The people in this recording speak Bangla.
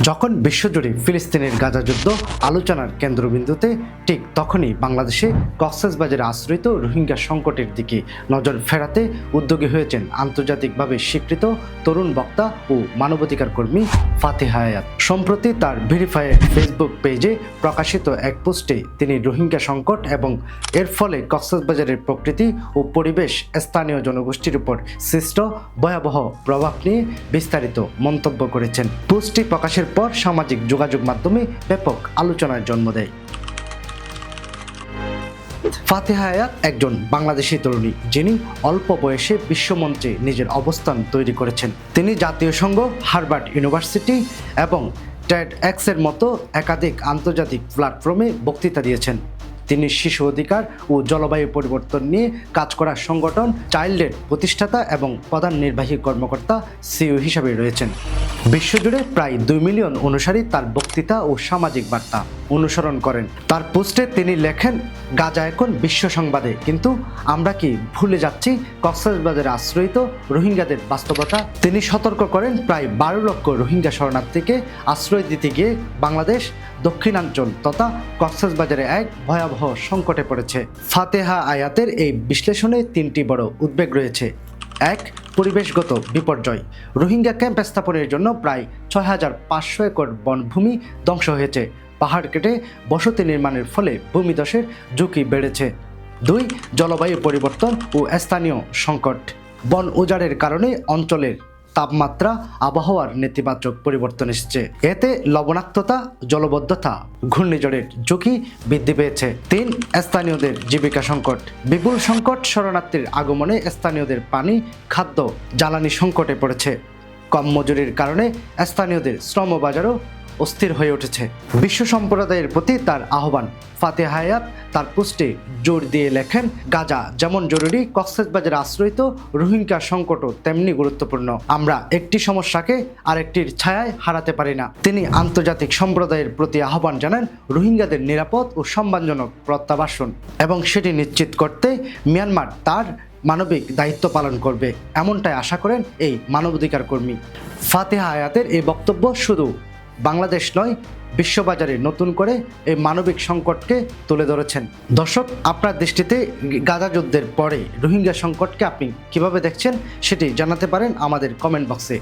যখন বিশ্বজুড়ে ফিলিস্তিনের গাজা যুদ্ধ আলোচনার কেন্দ্রবিন্দুতে, ঠিক তখনই বাংলাদেশে কক্সবাজারে আশ্রিত রোহিঙ্গা সংকটের দিকে নজর ফেরাতে উদ্যোগী হয়েছেন আন্তর্জাতিকভাবে স্বীকৃত তরুণ বক্তা ও মানবাধিকার কর্মী ফাতেহ হায়াত সম্প্রতি তার ভেরিফায়েড ফেসবুক পেজে প্রকাশিত এক পোস্টে তিনি রোহিঙ্গা সংকট এবং এর ফলে কক্সবাজারের প্রকৃতি ও পরিবেশ স্থানীয় জনগোষ্ঠীর উপর সৃষ্ট ভয়াবহ প্রভাব নিয়ে বিস্তারিত মন্তব্য করেছেন। পোস্টটি প্রকাশের পর সামাজিক যোগাযোগ মাধ্যমে ব্যাপক আলোচনার জন্ম দেয়। ফাতেহা একজন বাংলাদেশি তরুণী যিনি অল্প বয়সে বিশ্বমঞ্চে নিজের অবস্থান তৈরি করেছেন। তিনি জাতীয় সংঘ, হার্ভার্ড ইউনিভার্সিটি এবং টেড এক্সের মতো একাধিক আন্তর্জাতিক প্ল্যাটফর্মে বক্তৃতা দিয়েছেন। তিনি শিশু অধিকার ও জলবায়ু পরিবর্তন নিয়ে কাজ করা সংগঠন, চাইল্ডের প্রতিষ্ঠাতা এবং প্রধান নির্বাহী কর্মকর্তা, সিইও হিসাবে রয়েছেন। বিশ্বজুড়ে প্রায় দুই মিলিয়ন অনুসারী তার বক্তৃতা ও সামাজিক বার্তা অনুসরণ করেন। তার পোস্টে তিনি লেখেন, গাজা এখন বিশ্ব সংবাদে, কিন্তু আমরা কি ভুলে যাচ্ছি? কক্সবাজারে আশ্রয়িত রোহিঙ্গাদের বাস্তবতা? তিনি সতর্ক করেন, প্রায় বারো লক্ষ রোহিঙ্গা শরণার্থীকে আশ্রয় দিতে গিয়ে বাংলাদেশ দক্ষিণাঞ্চল তথা কক্সবাজারে এক ভয়াবহ সংকটে পড়েছে। ফাতেহা আয়াতের এই বিশ্লেষণে তিনটি বড় উদ্বেগ রয়েছে। এক, পরিবেশগত বিপর্যয়। রোহিঙ্গা ক্যাম্প স্থাপনের জন্য প্রায় ছয় হাজার পাঁচশো একর বনভূমি ধ্বংস হয়েছে। পাহাড় কেটে বসতি নির্মাণের ফলে ভূমিধসের ঝুঁকি বেড়েছে। দুই, জলবায়ু পরিবর্তন ও স্থানীয় সংকট। বন উজাড়ের কারণে অঞ্চলের তাপমাত্রা, আবহাওয়ার নেতিবাচক পরিবর্তন এসেছে। এতে লবণাক্ততা, জলবদ্ধতা, ঘূর্ণিঝড়ের ঝুঁকি বৃদ্ধি পেয়েছে। তিন, স্থানীয়দের জীবিকা সংকট। বিপুল সংকট শরণার্থীর আগমনে স্থানীয়দের পানি, খাদ্য, জ্বালানি সংকটে পড়েছে। কম মজুরির কারণে স্থানীয়দের শ্রমবাজারও অস্থির হয়ে উঠেছে। বিশ্ব সম্প্রদায়ের প্রতি তার আহ্বান। ফাতে হায়াত তার পোস্টে জোর দিয়ে লেখেন, গাজা যেমন জরুরি কক্সবাজারে আশ্রয়িত, রোহিঙ্গা সংকটও তেমনি গুরুত্বপূর্ণ। আমরা একটি সমস্যাকে আরেকটির ছায়ায় হারাতে পারি না। তিনি আন্তর্জাতিক সম্প্রদায়ের প্রতি আহ্বান জানান, রোহিঙ্গাদের নিরাপদ ও সম্মানজনক প্রত্যাবাসন এবং সেটি নিশ্চিত করতে মিয়ানমার তার মানবিক দায়িত্ব পালন করবে। এমনটাই আশা করেন এই মানবাধিকার কর্মী ফাতেহা আয়াতের এই বক্তব্য শুধু বাংলাদেশ নয়, বিশ্ববাজারে নতুন করে এই মানবিক সংকটকে তুলে ধরেছেন। দর্শক, আপনার দৃষ্টিতে গাজা যুদ্ধের পরে রোহিঙ্গা সংকটকে আপনি কীভাবে দেখছেন সেটি জানাতে পারেন আমাদের কমেন্ট বক্সে